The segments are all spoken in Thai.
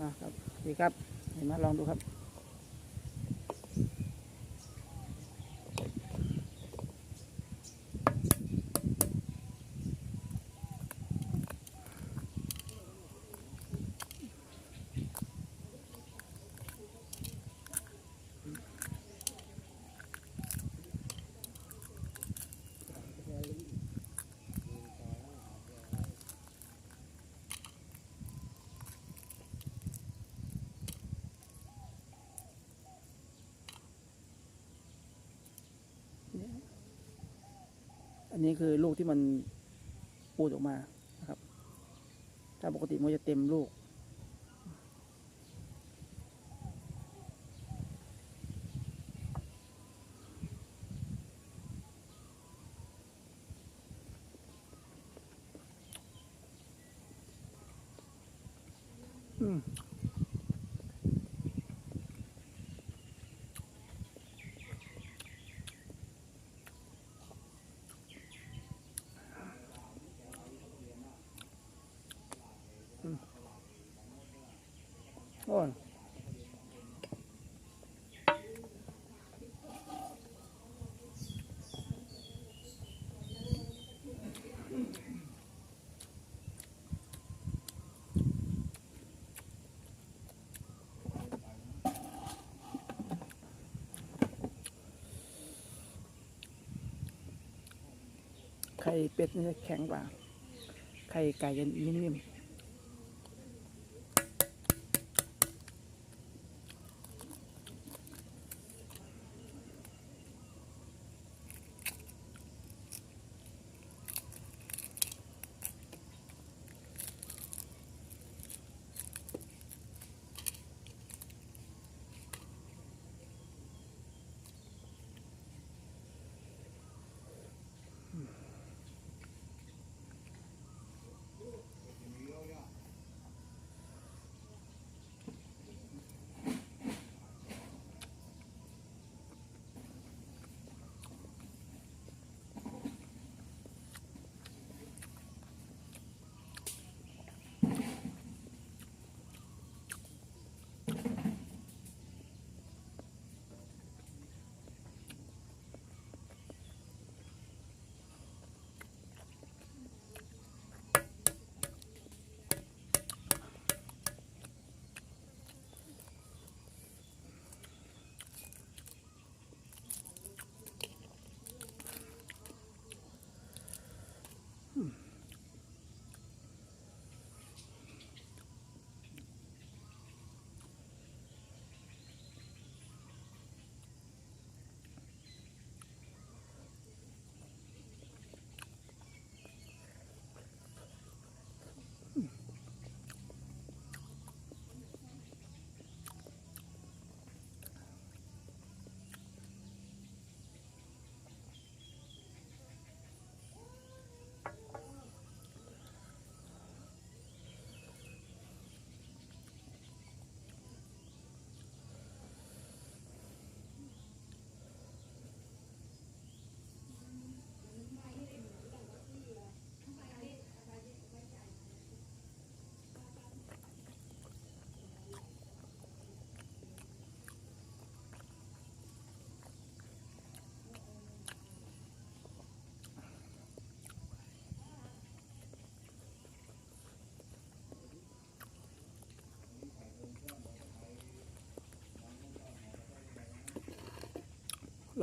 อ่าครับดีครับ เห็นไหมลองดูครับ นนี้คือลูกที่มันปูดออกมานะครับ ถ้าปกติมันจะเต็มลูก อืม อ้ไข่เป็ดนี่แข็งกว่า ไข่ไก่จะนิ่มๆ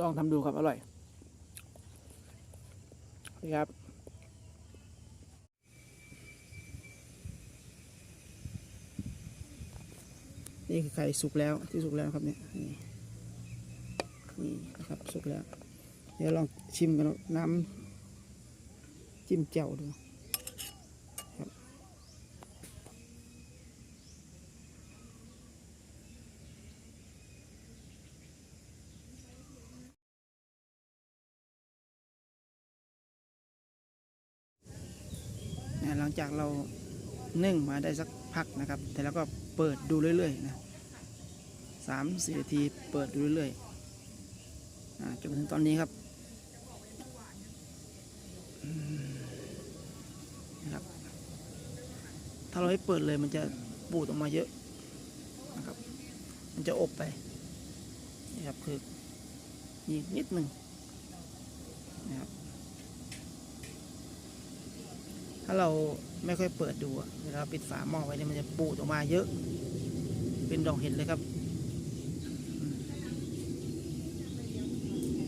ลองทำดูครับ อร่อยนี่ครับนี่คือไข่สุกแล้วที่สุกแล้วครับเนี่ยนี่นี่นะครับสุกแล้ว เดี๋ยวลองชิมกันน้ำจิ้มแจ่วดูครับเนี่ยหลั งจากเรานึ่งมาได้สักพักนะครับแต่แล้วก็เปิดดูเรื่อยๆนะสามสี่นาทีเปิดดูเรื่อยๆจนถึงตอนนี้ครับนะครับ ถ้าเราไม่เปิดเลยมันจะปูดออกมาเยอะนะครับ มันจะอบไปนี่ครับคืออีกนิดหนึ่งนะครับ ถ้าเราไม่ค่อยเปิดดูอะเวลาปิดฝาหม้อไว้เนี่ยมันจะปูดออกมาเยอะ เป็นดอกเห็ดเลยครับ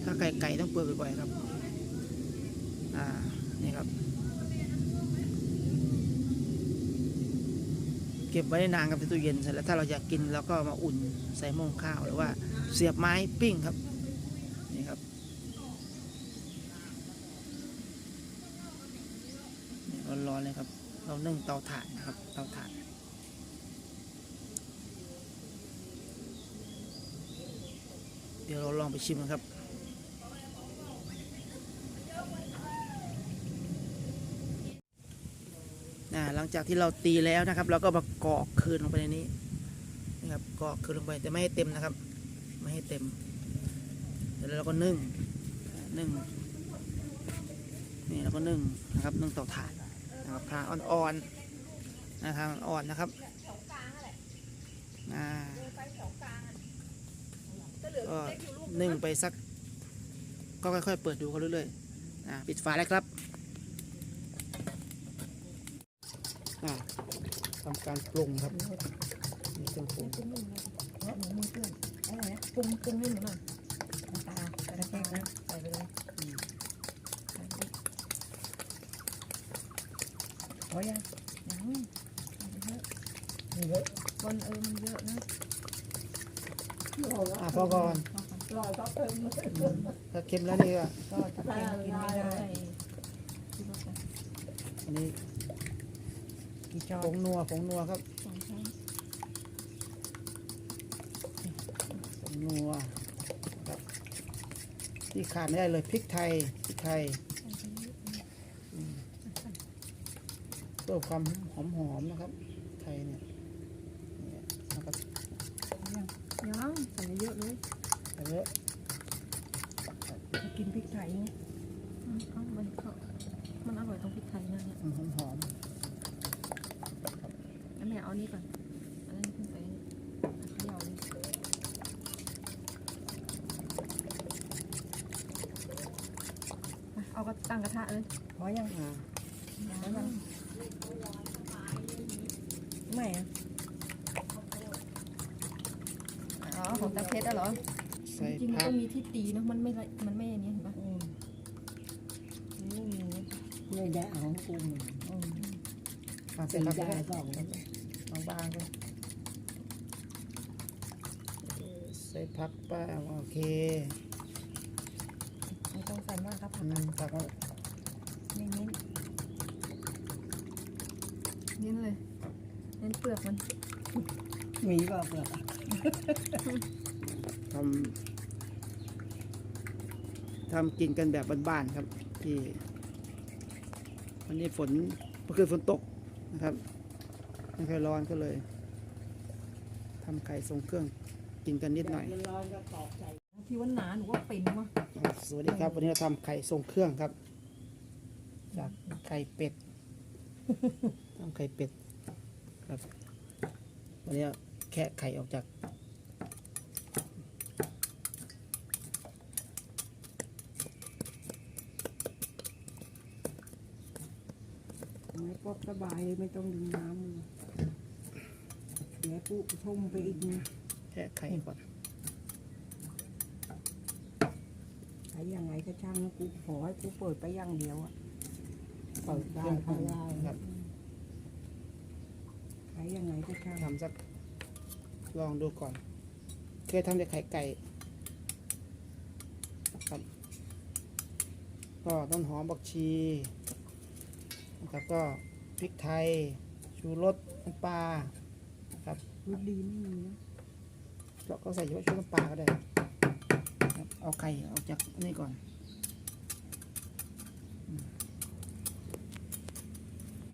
ถ้าไก่ไก่ต้องเปิดบ่อยๆครับ อ่า นี่ครับ เก็บไว้ได้นานครับในตู้เย็นเสร็จแล้วถ้าเราอยากกินเราก็มาอุ่นใส่หม้อข้าวหรือว่าเสียบไม้ปิ้งครับ นี่ครับนี่ร้อนๆเลยครับ เรา นึ่งเตาถ่านนะครับเตาถ่านเดี๋ยวเราลองไปชิมกันครับนะหลังจากที่เราตีแล้วนะครับ เราก็มากรอกคืนลงไปในนี้นะครับกรอกคืนลงไปแต่ไม่ให้เต็มนะครับ ไม่ให้เต็มแล้วเราก็นึ่งนึ่งนี่เราก็นึ่งนะครับนึ่งเตาถ่าน นะครับทาอ่อนๆนะครับอ่อนๆนะครับอ่าก็นึ่งไปสัก ก็ค่อยๆ เปิดดูเขาเรื่อยๆอ่าปิดฝาแล้วครับอ่าทำการปรุงครับมีเครื่องปรุงเพราะหนูมือเพื่อนอะไรนะปรุงปรุงนิ่มหน่อยน้ำตาใส่แป้งนะใส่ไปเลย พอยังยังเยอะเยอะบนเออมันเยอะนะอ่าพอก่อนรอก็เพิ่มอืมถ้าเค็มแล้วนี่ก็ก็จะกินไม่ได้ที่รถอันนี้กี่จอผงนัวผงนัวครับสองช้อนผงนัวครับที่ขาดไม่ได้เลยพริกไทยพริกไทยเพื่อความหอมหอมๆนะครับ ไทยเนี่ยเนี่ยแล้วก็ยังใส่เยอะเลยใส่เยอะจะกินพริกไทยไงมันเขามันอร่อยตรงพริกไทยนะเนี่ยหอมหอมแล้วแม่เอานี่ก่อนอันนั้นขึ้นไปเขย่าเลยมาเอาก็ตั้งกระทะเลยพอยังๆอ่าแล้ว มันไม่อะอ๋อของตาเพชรอะเหรอ ใส่จริงๆมันผักต้องมีที่ตีนะมันไม่ละมันไม่อันนี้เห็นปะอืมไม่มีไม่ได้เอาของกูมาอืมอ่าใส่ตีผักได้ไปสองบางๆไปใส่ผักไปโอเคไม่ต้องใส่มากครับอืมผักไม่เน้นเน้นเลย เน้นเปลือกมันมีเปล่าเปลือกอะทำทำกินกันแบบบ้านๆครับ ที่วันนี้ฝนเมื่อคืนฝนตกนะครับไม่ค่อยร้อนก็เลยทำไข่ทรงเครื่องกินกันนิดหน่อย ร้อนก็ตอกใจที่ว่าหนาหนูว่าเป็นวะสวัสดีครับ วันนี้เราทำไข่ทรงเครื่องครับ จากไข่เป็ดทำไข่เป็ด ครับวันนี้แค่ไข่ออกจากไม่ก็สบายไม่ต้องดึงน้ำเลยเดี๋ยวปุ๊ทุ่มไปอีกนะแค่ไข่ก่อนใช้ยังไงก็ช่างนะกูขอให้กูเปิดไปอย่างเดียวอะเปิดได้เครื่องปรุเข้างได้ครับใช้ยังไงก็ช่างทำสักลองดูก่อน เคยทำจากไข่ไก่ครับก็ต้นหอมบักชีนะครับก็พริกไทย ชูรสน้ำปลาครับรสดีไม่มีนะเราก็ใส่เฉพาะชูน้ำปลาก็ได้ครับเอาไข่ออกจากนี่ก่อน